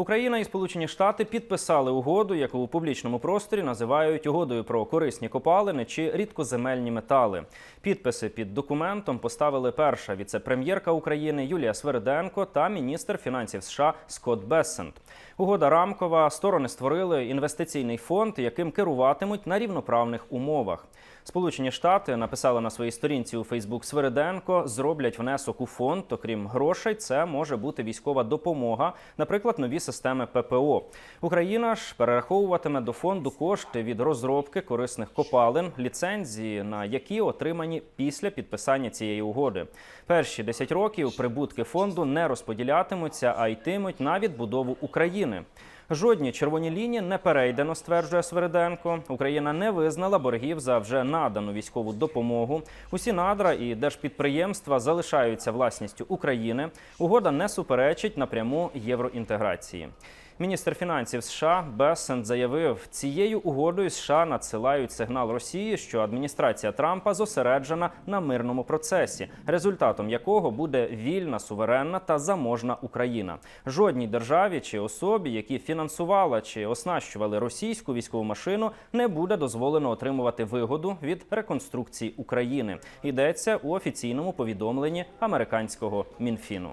Україна і Сполучені Штати підписали угоду, яку у публічному просторі називають угодою про корисні копалини чи рідкоземельні метали. Підписи під документом поставили перша віце-прем'єрка України Юлія Свериденко та міністр фінансів США Скотт Бессент. Угода рамкова. Сторони створили інвестиційний фонд, яким керуватимуть на рівноправних умовах. Сполучені Штати написали на своїй сторінці у Фейсбук Свериденко, зроблять внесок у фонд. Окрім грошей, це може бути військова допомога, наприклад, нові системи ППО. Україна ж перераховуватиме до фонду кошти від розробки корисних копалин, ліцензії на які отримані після підписання цієї угоди. Перші 10 років прибутки фонду не розподілятимуться, а йтимуть на відбудову України. Жодні червоні лінії не перейдено, стверджує Свериденко. Україна не визнала боргів за вже надану військову допомогу. Усі надра і держпідприємства залишаються власністю України. Угода не суперечить напряму євроінтеграції. Міністр фінансів США Бессент заявив, цією угодою США надсилають сигнал Росії, що адміністрація Трампа зосереджена на мирному процесі, результатом якого буде вільна, суверенна та заможна Україна. Жодній державі чи особі, які фінансувала чи оснащували російську військову машину, не буде дозволено отримувати вигоду від реконструкції України. Йдеться у офіційному повідомленні американського мінфіну.